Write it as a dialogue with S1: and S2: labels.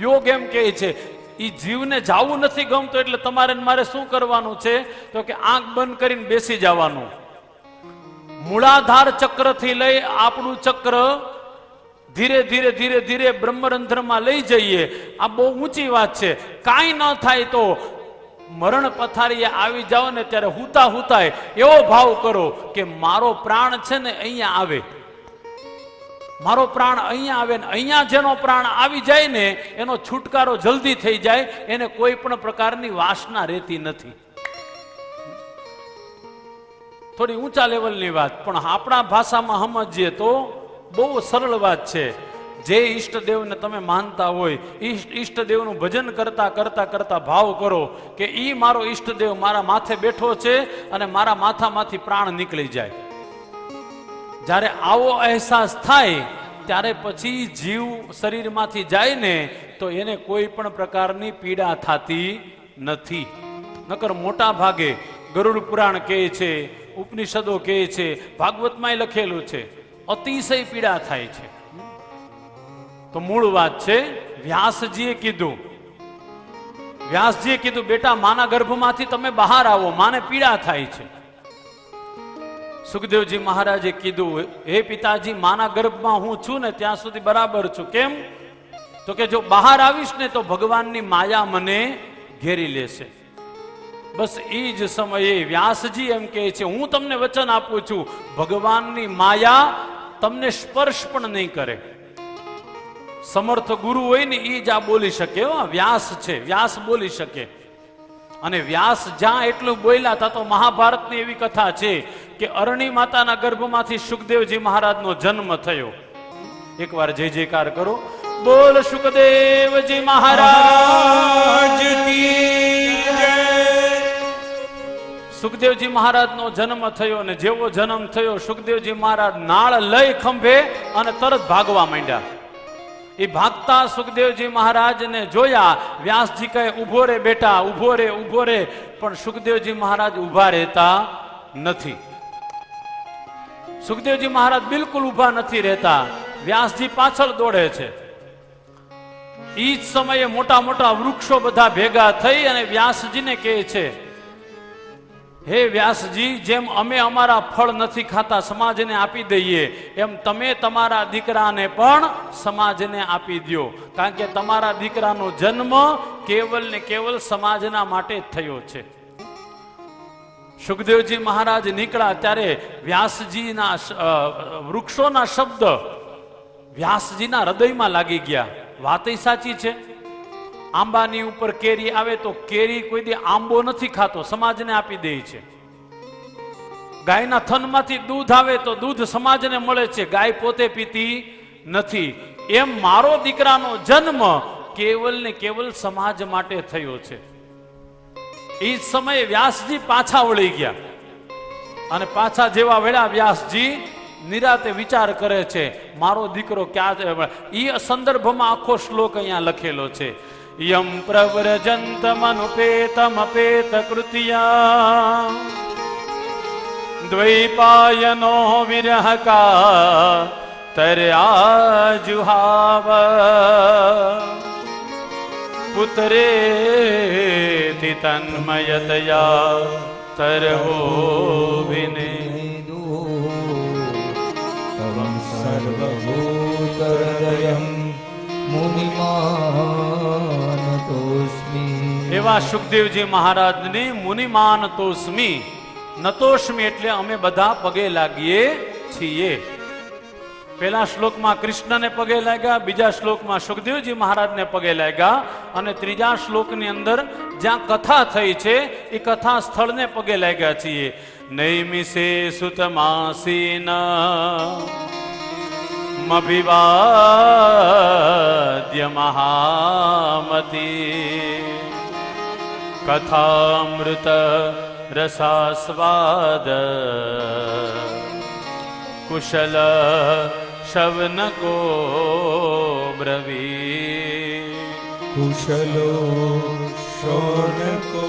S1: યોગ એમ કહે છે એ જીવને જાવું નથી ગમતું એટલે તમારે મારે શું કરવાનું છે? તો કે આંખ બંધ કરીને બેસી જવાનું. મૂળાધાર ચક્રથી લઈ આપણું ચક્ર ધીરે ધીરે ધીરે ધીરે બ્રહ્મરંધ્રમાં લઈ જઈએ. આ બહુ ઊંચી વાત છે. કાંઈ ન થાય તો મરણ પથારીએ આવી જાઓ ને ત્યારે હુતા હુતાય. એવો ભાવ કરો કે મારો પ્રાણ છે ને અહીંયા આવે. મારો પ્રાણ અહીંયા આવે ને અહીંયા જેનો પ્રાણ આવી જાય ને, એનો છુટકારો જલ્દી થઈ જાય, એને કોઈ પણ પ્રકારની વાસના રહેતી નથી. થોડી ઊંચા લેવલની વાત, પણ આપણા ભાષામાં સમજીએ તો બહુ સરળ વાત છે. જે ઈષ્ટદેવને તમે માનતા હોય, ઈષ્ટ, ઈષ્ટદેવનું ભજન કરતા કરતા કરતા ભાવ કરો કે એ મારો ઈષ્ટદેવ મારા માથે બેઠો છે અને મારા માથામાંથી પ્રાણ નીકળી જાય. જ્યારે આવો અહેસાસ થાય, ત્યારે પછી જીવ શરીરમાંથી જાય ને તો એને કોઈ પણ પ્રકારની પીડા થતી નથી. નકર મોટા ભાગે ગરુડ પુરાણ કહે છે, ઉપનિષદો કહે છે, ભાગવતમાં લખેલું છે, અતિશય પીડા થાય છે. તો મૂળ વાત છે, વ્યાસજીએ કીધું. વ્યાસજીએ કીધું, બેટા, માના ગર્ભમાંથી તમે બહાર આવો, માને પીડા થાય છે. સુખદેવજી મહારાજે કીધું, હે પિતાજી, માના ગર્ભમાં હું છું ને ત્યાં સુધી બરાબર છું. કેમ? તો કે જો બહાર આવીશ ને તો ભગવાનની માયા મને ઘેરી લેશે. બસ એ જ સમયે વ્યાસજી એમ કહે છે, હું તમને વચન આપું છું, ભગવાનની માયા તમને સ્પર્શ પણ નહીં કરે. સમર્થ ગુરુ હોય ને એ જ આ બોલી શકે, હો, વ્યાસ છે, વ્યાસ બોલી શકે. અને વ્યાસ જ્યાં એટલું બોલ્યા તા તો મહાભારતની એવી કથા છે કે અરણી માતાના ગર્ભમાંથી સુખદેવજી મહારાજનો જન્મ થયો. એકવાર જય જયકાર કરો. બોલ સુખદેવજી મહારાજ સુખદેવજી મહારાજનો જન્મ થયો અને જેવો જન્મ થયો, સુખદેવજી મહારાજ નાળ લઈ ખંભે અને તરત ભાગવા માંડ્યા. એ ભાગતા સુખદેવજી મહારાજને જોયા, વ્યાસજી કહે, ઊભો રે બેટા, ઊભો રે ઊભો રે. પણ સુખદેવજી મહારાજ ઊભા રહેતા નથી. સુખદેવજી મહારાજ બિલકુલ ઊભા નથી રહેતા. વ્યાસજી પાછળ દોડે છે. ઈ જ સમયે મોટા મોટા વૃક્ષો બધા ભેગા થઈ અને વ્યાસજીને કહે છે, હે વ્યાસજી, જેમ અમે અમારા ફળ નથી ખાતા, સમાજને આપી દઈએ, એમ તમે તમારા દીકરાને પણ સમાજને આપી દો કારણ કે તમારા દીકરાનો જન્મ કેવલ ને કેવલ સમાજના માટે જ થયો છે. સુખદેવજી મહારાજ નીકળ્યા ત્યારે વ્યાસજીના વૃક્ષોના શબ્દ વ્યાસજીના હૃદયમાં લાગી ગયા. વાત સાચી છે. આંબાની ઉપર કેરી આવે તો કેરી કોઈ દી આંબો નથી ખાતો, સમાજને આપી દે છે. ગાયના થનમાંથી દૂધ આવે તો દૂધ સમાજને મળે છે. ગાય પોતે પીતી નથી. એમ મારો દીકરાનો જન્મ કેવલ ને કેવલ સમાજ માટે થયો છે. એ સમયે વ્યાસજી પાછા વળી ગયા. અને પાછા જેવા વળ્યા વ્યાસજી નિરાતે વિચાર કરે છે, મારો દીકરો ક્યાં એ સંદર્ભમાં આખો શ્લોક અહીંયા લખેલો છે. યમ પ્રવ્રજંત મનુપેતમ અપેત કૃતિયા દ્વૈપાયનો વિરહકા તર્યા જુહાવ પુત્રે તન્મયતયા તરહો વિને
S2: તવં સર્વભૂતહૃદયં મુનિમાનતોસ્મિ
S1: એવા સુખદેવજી મહારાજને મુનિમાન તોસ્મી નતોસ્મી એટલે અમે બધા પગે લાગીએ છીએ. પહેલા શ્લોકમાં કૃષ્ણને પગે લાગ્યા, બીજા શ્લોકમાં સુખદેવજી મહારાજને પગે લાગ્યા અને ત્રીજા શ્લોકની અંદર જ્યાં કથા થઈ છે, એ કથા સ્થળને પગે લાગ્યા છીએ. નૈમિષે સુતમાસીન મભિવાદ્ય મહામતી. કથામૃત રસાસ્વાદ. કુશલ શવનકો બ્રવી
S2: કુશલો શોનકો